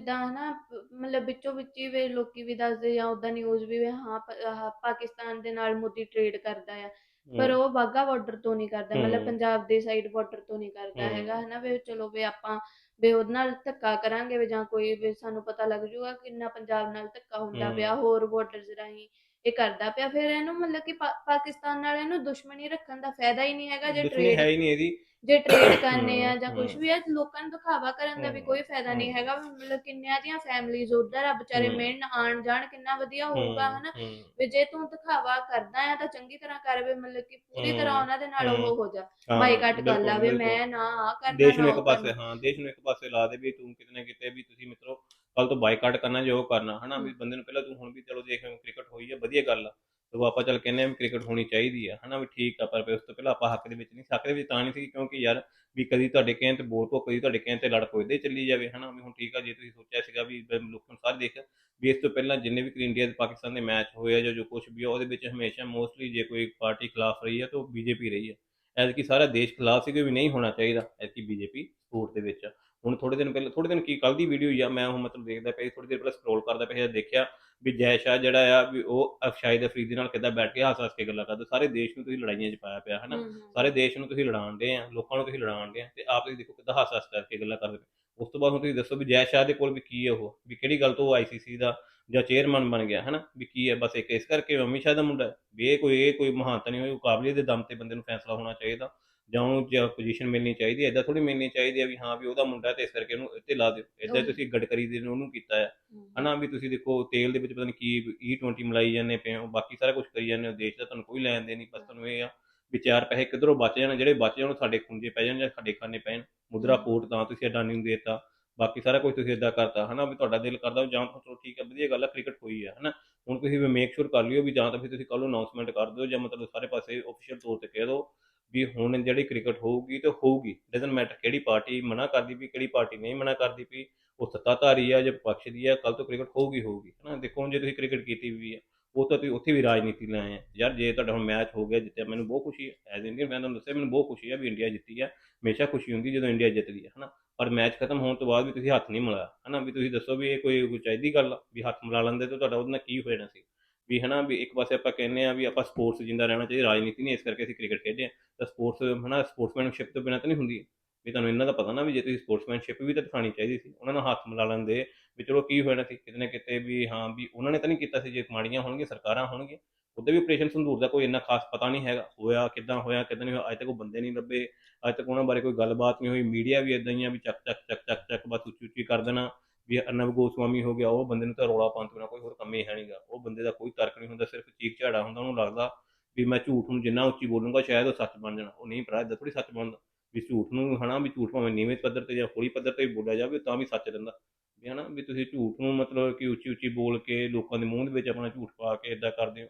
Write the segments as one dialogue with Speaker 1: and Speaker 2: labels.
Speaker 1: ਜਿੱਦਾਂ ਹਨਾ ਮਤਲਬ ਵਿੱਚੋਂ ਵਿੱਚ ਹੀ ਵੀ ਲੋਕੀ ਵੀ ਦੱਸਦੇ ਜਾਂ ਉਦਾਂ ਨਿਊਜ਼ ਵੀ ਵੀ ਹਾਂ ਪ- ਆਹ ਪਾਕਿਸਤਾਨ ਦੇ ਨਾਲ ਮੋਦੀ ਟ੍ਰੇਡ ਕਰਦਾ ਆ ਪਰ ਉਹ ਵਾਹਗਾ ਬਾਰਡਰ ਤੋਂ ਨਹੀਂ ਕਰਦਾ ਮਤਲਬ
Speaker 2: ਹਮ।
Speaker 1: ਪੰਜਾਬ ਦੇ ਸਾਈਡ ਬਾਰਡਰ ਤੋਂ ਨਹੀਂ ਕਰਦਾ
Speaker 2: ਹਮ।
Speaker 1: ਹੈਗਾ ਹਨਾ ਵੀ ਚਲੋ ਵੀ ਆਪਾਂ ਵੀ ਉਹਦੇ ਨਾਲ ਧੱਕਾ ਕਰਾਂਗੇ ਵੀ ਜਾਂ ਕੋਈ ਵੀ ਸਾਨੂੰ ਪਤਾ ਲੱਗ ਜੂਗਾ ਕਿੰਨਾ ਪੰਜਾਬ ਨਾਲ ਧੱਕਾ ਹੁੰਦਾ
Speaker 2: ਹਮ।
Speaker 1: ਪਿਆ ਹੋਰ ਬਾਰਡਰਸ ਰਾਹੀਂ ਇਹ ਕਰਦਾ ਪਿਆ ਫਿਰ ਇਹਨੂੰ ਮਤਲਬ ਕਿ ਪਾ- ਪਾਕਿਸਤਾਨ ਨਾਲ ਇਹਨੂੰ ਦੁਸ਼ਮਣੀ ਰੱਖਣ ਦਾ ਫਾਇਦਾ ਹੀ ਨਹੀਂ ਹੈਗਾ ਜੇ
Speaker 2: ਦੁਸ਼ਮਣੀ ਹੈ
Speaker 1: ਟ੍ਰੇਡ
Speaker 2: ਹੀ ਨਹੀਂ ਇਹਦੀ
Speaker 1: ਜੇ ਟ੍ਰੇਡ ਕਰਨੇ ਆ ਜਾਂ ਕੁਝ
Speaker 2: ਹਮ।
Speaker 1: ਵੀ ਆ ਲੋਕਾਂ ਨੂੰ ਦਿਖਾਵਾ ਕਰਨ ਦਾ ਵੀ
Speaker 2: ਹਮ,
Speaker 1: ਕੋਈ ਫਾਇਦਾ ਨਹੀਂ
Speaker 2: ਹਮ।
Speaker 1: ਹੈਗਾ ਵੀ ਮਤਲਬ ਕਿੰਨਿਆਂ ਦੀਆਂ ਫੈਮਲੀਜ਼ ਉਧਰ ਆ ਵਿਚਾਰੇ
Speaker 2: ਹਮ।
Speaker 1: ਮਿਲਣ ਆਣ ਜਾਣ ਕਿੰਨਾ ਵਧੀਆ ਹੋਊਗਾ ਹਨਾ ਵੀ ਜੇ ਤੂੰ ਦਿਖਾਵਾ ਕਰਦਾ ਆ ਤਾਂ ਚੰਗੀ ਤਰ੍ਹਾਂ ਕਰ ਵੀ ਮਤਲਬ ਕਿ ਪੂਰੀ ਤਰ੍ਹਾਂ ਉਹਨਾਂ ਦੇ ਨਾਲ
Speaker 2: ਹਮ।
Speaker 1: ਉਹ ਹੋ ਜਾ
Speaker 2: ਹਾਂ,
Speaker 1: ਬਾਈਕਾਟ ਕਰ
Speaker 2: ਬਿਲਕੁਲ,
Speaker 1: ਲਾ ਵੀ
Speaker 2: ਬਿਲਕੁਲ।
Speaker 1: ਮੈਂ ਨਾ ਆ ਕਰਨਾ
Speaker 2: ਦੇਸ਼ ਨੂੰ
Speaker 1: ਨਾ
Speaker 2: ਇੱਕ
Speaker 1: ਉਹ
Speaker 2: ਪਾਸੇ ਹਾਂ ਦੇਸ਼ ਨੂੰ ਇੱਕ ਪਾਸੇ ਲਾ ਦੇ ਵੀ ਤੂੰ ਕਿਤੇ ਨਾ ਕਿਤੇ ਵੀ ਤੁਸੀਂ ਮਿੱਤਰੋ ਕੱਲ ਤੋਂ ਬਾਈਕਾਟ ਕਰਨਾ ਜੋ ਕਰਨਾ ਹਨਾ? ਵੀ। ਬੰਦੇ ਨੂੰ ਪਹਿਲਾਂ ਤੂੰ ਹੁਣ ਵੀ ਚਲੋ ਦੇਖ ਕ੍ਰਿਕਟ ਹੋਈ ਹੈ ਵਧੀਆ ਗੱਲ ਆ। ਤੇ ਆਪਾਂ ਚੱਲ ਕਹਿੰਦੇ ਆ ਵੀ ਕ੍ਰਿਕਟ ਹੋਣੀ ਚਾਹੀਦੀ ਆ ਹਨਾ? ਵੀ ਠੀਕ ਆ ਪਰ ਉਸ ਤੋਂ ਪਹਿਲਾਂ ਆਪਾਂ ਹੱਕ ਦੇ ਵਿੱਚ ਨਹੀਂ ਹੱਕ ਦੇ ਵਿੱਚ ਤਾਂ ਨਹੀਂ ਸੀ ਕਿਉਂਕਿ ਯਾਰ ਵੀ ਕਦੀ ਤੁਹਾਡੇ ਕਹਿਣ ਤੇ ਬੋਲ ਪੋ ਕਦੀ ਤੁਹਾਡੇ ਕਹਿਣ ਤੇ ਲੜ ਪੋ ਏਦਾਂ ਹੀ ਚੱਲੀ ਜਾਵੇ ਹਨਾ? ਵੀ ਹੁਣ ਠੀਕ ਆ ਜੇ ਤੁਸੀਂ ਸੋਚਿਆ ਸੀਗਾ ਵੀ ਲੋਕਾਂ ਸਾਰੇ ਦੇਖ ਵੀ ਇਸ ਤੋਂ ਪਹਿਲਾਂ ਜਿੰਨੇ ਵੀ ਇੰਡੀਆ ਤੇ ਪਾਕਿਸਤਾਨ ਦੇ ਮੈਚ ਹੋਏ ਆ ਜਾਂ ਜੋ ਕੁਝ ਵੀ ਆ ਉਹਦੇ ਵਿੱਚ ਹਮੇਸ਼ਾ ਮੋਸਟਲੀ ਜੇ ਕੋਈ ਪਾਰਟੀ ਖਿਲਾਫ ਰਹੀ ਹੈ ਤਾਂ ਉਹ ਬੀਜੇਪੀ ਰਹੀ ਹੈ ਐਤਕੀ ਸਾਰਾ ਦੇਸ਼ ਖਿਲਾਫ ਸੀ ਕਿ ਵੀ ਨਹੀਂ ਹੋਣਾ ਚਾਹੀਦਾ ਐਤਕੀ ਬੀਜੇਪੀ ਸਪੋਰਟ ਦੇ ਵਿੱਚ ਹੁਣ ਥੋੜੇ ਦਿਨ ਪਹਿਲਾਂ ਥੋੜੇ ਦਿਨ ਕੀ ਕੱਲ ਦੀ ਵੀਡੀਓ ਹੀ ਆ ਮੈਂ ਉਹ ਮਤਲਬ ਦੇਖਦਾ ਪਿਆ ਥੋੜੀ ਦੇਰ ਪਹਿਲਾਂ ਸਕਰੋਲ ਕਰਦਾ ਪਿਆ ਦੇਖਿਆ ਵੀ ਜੈ ਸ਼ਾਹ ਜਿਹੜਾ ਆ ਵੀ ਉਹ ਸ਼ਾਹਿਦ ਅਫਰੀਦੀ ਨਾਲ ਕਿੱਦਾਂ ਬੈਠ ਕੇ ਹੱਸ ਹੱਸ ਕੇ ਗੱਲਾਂ ਕਰਦਾ ਸਾਰੇ ਦੇਸ਼ ਨੂੰ ਤੁਸੀਂ ਲੜਾਈਆਂ 'ਚ ਪਾਇਆ ਪਿਆ ਹਨਾ। ਸਾਰੇ ਦੇਸ਼ ਨੂੰ ਤੁਸੀਂ ਲੜਾਉਣ ਦੇ ਆ ਲੋਕਾਂ ਨੂੰ ਤੁਸੀਂ ਲੜਾਉਣ ਦੇ ਆ ਤੇ ਆਪ ਤੁਸੀਂ ਦੇਖੋ ਕਿੱਦਾਂ ਹੱਸ ਹੱਸ ਕਰਕੇ ਗੱਲਾਂ ਕਰਦੇ। ਉਸ ਤੋਂ ਬਾਅਦ ਹੁਣ ਤੁਸੀਂ ਦੱਸੋ ਵੀ ਜੈ ਸ਼ਾਹ ਦੇ ਕੋਲ ਵੀ ਕੀ ਹੈ ਉਹ ਵੀ ਕਿਹੜੀ ਗੱਲ ਤੋਂ ਉਹ ਆਈਸੀਸੀ ਦਾ ਜਾਂ ਚੇਅਰਮੈਨ ਬਣ ਗਿਆ ਹਨਾ? ਵੀ ਕੀ ਹੈ? ਬਸ ਇੱਕ ਇਸ ਕਰਕੇ ਅਮਿਤ ਸ਼ਾਹ ਦਾ ਮੁੰਡਾ ਹੈ। ਵੀ ਇਹ ਕੋਈ ਇਹ ਕੋਈ ਮਹਾਨਤਾ ਨਹੀਂ ਹੋਈ ਉਹ ਕਾਬਲੀਅਤ ਦੇ ਦਮ ਤੇ ਬੰਦੇ ਨੂੰ ਫੈਸਲਾ ਹੋਣਾ ਚਾਹੀਦਾ। ਜਾਂ ਉਹਨੂੰ ਜਾਂ ਪੋਜੀਸ਼ਨ ਮਿਲਣੀ ਚਾਹੀਦੀ ਹੈ ਇਦਾਂ ਥੋੜੀ ਮਿਲਣੀ ਚਾਹੀਦੀ ਹੈ ਵੀ ਹਾਂ ਵੀ ਉਹਦਾ ਮੁੰਡਾ ਤੇ ਇਸ ਕਰਕੇ ਉਹਨੂੰ ਇੱਥੇ ਲਾ ਦਿਓ। ਇਦਾਂ। ਤੁਸੀਂ ਗਡਕਰੀ ਦੇ ਨੂੰ ਉਹਨੂੰ ਕੀਤਾ ਹੈ। ਹਨਾ? ਵੀ ਤੁਸੀਂ ਦੇਖੋ ਤੇਲ ਦੇ ਵਿੱਚ ਪਤਾ ਨਹੀਂ ਕੀ E20 ਮਲਾਈ ਜਾਂਦੇ ਪਏ ਹੋ ਬਾਕੀ ਸਾਰਾ ਕੁਝ ਕਰੀ ਜਾਂਦੇ ਹੋ। ਦੇਸ਼ ਦਾ ਤੁਹਾਨੂੰ ਕੋਈ ਲੈਣ ਦੇ ਨਹੀਂ ਬਸ ਤੁਹਾਨੂੰ ਇਹ ਆ ਵੀ ਚਾਰ ਪੈਸੇ ਕਿੱਧਰੋਂ ਬਚ ਜਾਣ ਜਿਹੜੇ ਬਚ ਜਾਣ ਉਹ ਸਾਡੇ ਖੁੰਝੇ ਪੈ ਜਾਣ ਜਾਂ ਸਾਡੇ ਖਾਨੇ ਪੈਣ ਮੁਦਰਾ। ਕੋਟ ਤਾਂ ਤੁਸੀਂ ਅਡਾਨੀ ਨੂੰ ਦੇਤਾ। ਬਾਕੀ ਸਾਰਾ ਕੁਝ ਤੁਸੀਂ ਇਦਾਂ ਕਰਤਾ, ਹਨਾ, ਵੀ ਤੁਹਾਡਾ ਦਿਲ ਕਰਦਾ ਵੀ ਜਾਂ ਚਲੋ ਠੀਕ ਹੈ, ਵਧੀਆ ਗੱਲ ਹੈ ਕ੍ਰਿਕਟ ਹੋਈ ਹੈ ਹਨਾ। ਹੁਣ ਤੁਸੀਂ ਵੀ ਮੇਕ ਸ਼ੋਰ ਕਰ ਲਿਓ ਵੀ ਜਾਂ ਤਾਂ ਫਿਰ ਤੁਸੀਂ ਕੱਲ ਨੂੰ ਅਨਾਉਂਸਮੈਂਟ ਕਰ ਦਿਓ ਜਾਂ ਮਤਲਬ ਸਾਰੇ ਪਾਸੇ ਆਫੀਸ਼ੀਅਲ ਤੌਰ ਤੇ ਕਹਿ ਦਿਓ ਵੀ ਹੁਣ ਜਿਹੜੀ ਕ੍ਰਿਕਟ ਹੋਊਗੀ ਤੇ ਹੋਊਗੀ ਡਸਨਟ ਮੈਟਰ ਕਿਹੜੀ ਪਾਰਟੀ ਮਨਾ ਕਰਦੀ ਵੀ ਕਿਹੜੀ ਪਾਰਟੀ ਨਹੀਂ ਮਨਾ ਕਰਦੀ ਵੀ ਉਹ ਸੱਤਾਧਾਰੀ ਆ ਜਾਂ ਵਿਪਕਸ਼ ਦੀ ਆ ਕੱਲ ਤੋਂ ਕ੍ਰਿਕਟ ਹੋਊਗੀ ਹੋਊਗੀ, ਹਨਾ। ਦੇਖੋ ਹੁਣ ਜੇ ਤੁਸੀਂ ਕ੍ਰਿਕਟ ਕੀਤੀ ਵੀ ਆ, ਉਹ ਤਾਂ ਤੁਸੀਂ ਉੱਥੇ ਵੀ ਰਾਜਨੀਤੀ ਲੈ ਆਏ ਆ। ਯਾਰ ਜੇ ਤੁਹਾਡਾ ਹੁਣ ਮੈਚ ਹੋ ਗਿਆ, ਜਿੱਤਿਆ, ਮੈਨੂੰ ਬਹੁਤ ਖੁਸ਼ੀ ਹੈ ਐਜ਼ ਇੰਡੀਅਨ ਮੈਂ ਤੁਹਾਨੂੰ ਦੱਸਿਆ, ਮੈਨੂੰ ਬਹੁਤ ਖੁਸ਼ੀ ਹੈ ਵੀ ਇੰਡੀਆ ਜਿੱਤੀ ਹੈ ਹਮੇਸ਼ਾ ਖੁਸ਼ੀ ਹੁੰਦੀ ਜਦੋਂ ਇੰਡੀਆ ਜਿੱਤਦੀ ਹੈ ਹਨਾ। ਪਰ ਮੈਚ ਖਤਮ ਹੋਣ ਤੋਂ ਬਾਅਦ ਵੀ ਤੁਸੀਂ ਹੱਥ ਨਹੀਂ ਮਿਲਾਇਆ, ਹਨਾ? ਵੀ ਤੁਸੀਂ ਦੱਸੋ ਵੀ ਇਹ ਕੋਈ ਕੋਈ ਚਾਹੀਦੀ ਗੱਲ ਆ, ਵੀ ਹੱਥ ਮਿਲਾ ਲੈਂਦੇ ਤਾਂ ਤੁਹਾਡਾ ਉਹਦੇ ਨਾਲ ਕੀ ਹੋ ਜਾਣਾ ਸੀ? ਵੀ ਹਨਾ, ਵੀ ਇੱਕ ਪਾਸੇ ਆਪਾਂ ਕਹਿੰਦੇ ਆ ਵੀ ਆਪਾਂ ਸਪੋਰਟਸ ਜਿੰਦਾ ਰਹਿਣਾ ਚਾਹੀਦਾ, ਰਾਜਨੀਤੀ ਨਹੀਂ, ਇਸ ਕਰਕੇ ਅਸੀਂ ਕ੍ਰਿਕਟ ਖੇਡਦੇ ਆ ਤਾਂ ਸਪੋਰਟਸ ਹਨਾ ਸਪੋਰਟਸਮੈਨਸ਼ਿਪ ਤੋਂ ਬਿਨਾਂ ਤਾਂ ਨਹੀਂ ਹੁੰਦੀ। ਵੀ ਤੁਹਾਨੂੰ ਇਹਨਾਂ ਦਾ ਪਤਾ ਨਾ ਵੀ ਜੇ ਤੁਸੀਂ ਸਪੋਰਟਸਮੈਨਸ਼ਿਪ ਵੀ ਤਾਂ ਦਿਖਾਣੀ ਚਾਹੀਦੀ ਸੀ, ਉਹਨਾਂ ਨੂੰ ਹੱਥ ਮਿਲਾ ਲੈਂਦੇ, ਵੀ ਚਲੋ ਕੀ ਹੋਣਾ ਸੀ? ਕਿਤੇ ਨਾ ਕਿਤੇ ਵੀ ਹਾਂ, ਵੀ ਉਹਨਾਂ ਨੇ ਤਾਂ ਨਹੀਂ ਕੀਤਾ ਸੀ, ਜੇ ਮਾੜੀਆਂ ਹੋਣਗੀਆਂ, ਸਰਕਾਰਾਂ ਹੋਣਗੀਆਂ ਉਹਦੇ ਵੀ ਆਪਰੇਸ਼ਨ ਸੰਧੂਰ ਦਾ ਕੋਈ ਇੰਨਾ ਖਾਸ ਪਤਾ ਨਹੀਂ ਹੈਗਾ, ਹੋਇਆ ਕਿੱਦਾਂ ਹੋਇਆ, ਕਿੱਦਾਂ ਨਹੀਂ ਹੋਇਆ, ਅੱਜ ਤੱਕ ਉਹ ਬੰਦੇ ਨਹੀਂ ਲੱਭੇ, ਅੱਜ ਤੱਕ ਉਹਨਾਂ ਬਾਰੇ ਕੋਈ ਗੱਲਬਾਤ ਨਹੀਂ ਹੋਈ ਮੀਡੀਆ ਵੀ ਇਦਾਂ ਹੀ ਆ ਵੀ ਚੱਕ ਚੱਕ ਚੱਕ ਚੱਕ ਚੱਕ, ਬਸ ਉੱਚੀ ਉੱਚੀ ਕਰ ਦੇਣਾ, ਵੀ ਅਰਨਬ ਗੋਸਵਾਮੀ ਹੋ ਗਿਆ, ਉਹ ਬੰਦੇ ਨੂੰ ਤਾਂ ਰੌਲਾ ਪਾਉਣ ਤੋਂ ਬਿਨਾਂ ਕੋਈ ਹੋਰ ਕੰਮ ਹੀ ਹੈ ਨਹੀਂਗਾ, ਉਹ ਬੰਦੇ ਦਾ ਕੋਈ ਤਰਕ ਨਹੀਂ ਹੁੰਦਾ, ਸਿਰਫ ਚੀਕ ਝਾੜਾ ਹੁੰਦਾ, ਉਹਨੂੰ ਲੱਗਦਾ ਵੀ ਮੈਂ ਝੂਠ ਨੂੰ ਜਿੰਨਾ ਉੱਚੀ ਬੋਲੂੰਗਾ ਸ਼ਾਇਦ ਉਹ ਸੱਚ ਬਣ ਜਾਣਾ, ਉਹ ਨਹੀਂ ਭਰਾ ਇਦਾਂ ਥੋੜੀ ਸੱਚ ਬਣਦਾ, ਵੀ ਝੂਠ ਨੂੰ ਹਨਾ, ਵੀ ਝੂਠ ਭਾਵੇਂ ਨੀਵੇਂ ਪੱਧਰ ਤੇ ਜਾਂ ਹੋਲੀ ਪੱਧਰ ਤੇ ਵੀ ਬੋਲਿਆ ਜਾਵੇ, ਤਾਂ ਵੀ ਸੱਚ ਰਹਿੰਦਾ, ਵੀ ਹਨਾ, ਵੀ ਤੁਸੀਂ ਝੂਠ ਨੂੰ ਮਤਲਬ ਕਿ ਉੱਚੀ ਉੱਚੀ ਬੋਲ ਕੇ ਲੋਕਾਂ ਦੇ ਮੂੰਹ ਦੇ ਵਿੱਚ ਆਪਣਾ ਝੂਠ ਪਾ ਕੇ ਇਦਾਂ ਕਰਦੇ ਹੋ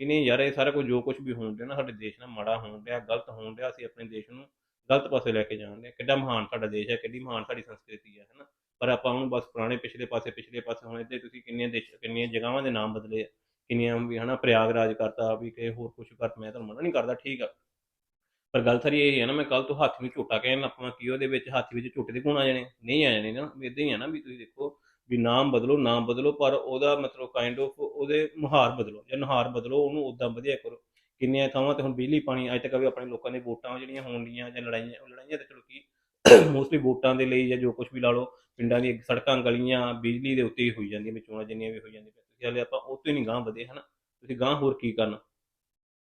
Speaker 2: ਵੀ ਨਹੀਂ ਯਾਰ, ਇਹ ਸਾਰਾ ਕੁਝ ਜੋ ਕੁਝ ਵੀ ਹੋਣ ਡਿਆ ਨਾ, ਸਾਡੇ ਦੇਸ਼ ਨਾਲ ਮਾੜਾ ਹੋਣ ਡਿਆ, ਗਲਤ ਹੋਣ ਡਿਆ, ਅਸੀਂ ਆਪਣੇ ਦੇਸ਼ ਨੂੰ ਗਲਤ ਪਾਸੇ ਲੈ ਕੇ ਜਾਣ ਡਿਆ ਕਿੱਡਾ ਮਹਾਨ ਸਾਡਾ ਦੇਸ਼ ਹੈ ਕਿੰਨੀ ਮਹਾਨ ਸਾਡੀ ਸੰਸਕ੍ਰਿਤੀ ਹੈ, ਹਨਾ? ਪਰ ਆਪਾਂ ਉਹਨੂੰ ਬਸ ਪੁਰਾਣੇ ਪਿਛਲੇ ਪਾਸੇ ਪਿਛਲੇ ਪਾਸੇ ਹੁਣ ਇੱਥੇ ਤੁਸੀਂ ਕਿੰਨੇ ਦੇਸ਼, ਕਿੰਨੀਆਂ ਜਗ੍ਹਾਵਾਂ ਦੇ ਨਾਮ ਬਦਲੇ ਆ। ਕਿੰਨੀਆਂ ਵੀ, ਹਨਾ, ਪ੍ਰਯਾਗਰਾਜ ਕਰਤਾ, ਵੀ ਕਿ ਹੋਰ ਕੁਝ ਕਰ, ਮੈਂ ਤੁਹਾਨੂੰ ਮਨਾ ਨਹੀਂ ਕਰਦਾ, ਠੀਕ ਆ। ਪਰ ਗੱਲ ਸਾਰੀ ਇਹ ਹੈ ਨਾ, ਮੈਂ ਕੱਲ ਤੋਂ ਹੱਥ ਨੂੰ ਝੋਟਾ ਕਹਿਣ ਲੱਪਾਂ ਕੀ ਉਹਦੇ ਵਿੱਚ ਹੱਥ ਵਿੱਚ ਝੋਟੇ ਦੇ ਗੁਣ ਆ ਜਾਣੇ, ਨਹੀਂ ਆ ਜਾਣੇ ਨਾ ਇਦਾਂ ਹੀ ਆ ਨਾ, ਵੀ ਤੁਸੀਂ ਦੇਖੋ ਵੀ ਨਾਮ ਬਦਲੋ ਨਾਮ ਬਦਲੋ, ਪਰ ਉਹਦਾ ਮਤਲਬ ਕਾਈਂਡ ਆਫ ਉਹਦੇ ਮੁਹਾਰ ਬਦਲੋ, ਜਾਂ ਨੁਹਾਰ ਬਦਲੋ, ਉਹਨੂੰ ਉਦਾਂ ਵਧੀਆ ਕਰੋ। ਕਿੰਨੀਆਂ ਥਾਵਾਂ ਤੇ ਹੁਣ ਬਿਜਲੀ, ਪਾਣੀ, ਅੱਜ ਤੱਕ ਵੀ ਆਪਣੇ ਲੋਕਾਂ ਦੇ ਵੋਟਾਂ ਜਿਹੜੀਆਂ ਹੋਣ ਡੀਆਂ, ਜਾਂ ਲੜਾਈਆਂ ਲੜਾਈਆਂ ਤੇ ਚਲੋ ਕੀ ਮੋਸਟਲੀ ਵੋਟਾਂ ਦੇ ਲਈ ਜਾਂ ਜੋ ਕੁਝ ਵੀ ਲਾ ਲਓ, ਪਿੰਡਾਂ ਦੀਆਂ ਸੜਕਾਂ, ਗਲੀਆਂ, ਬਿਜਲੀ ਦੇ ਉੱਤੇ ਹੀ ਹੋਈ ਜਾਂਦੀਆਂ ਵੀ ਚੋਣਾਂ ਜਿੰਨੀਆਂ ਵੀ ਹੋਈ ਜਾਂਦੀਆਂ ਤੁਸੀਂ ਹਾਲੇ ਆਪਾਂ ਉਹ ਤੋਂ ਹੀ ਨਹੀਂ ਗਾਂਹ ਵਧੇ, ਹਨਾ? ਤੁਸੀਂ ਗਾਂਹ ਹੋਰ ਕੀ ਕਰਨਾ?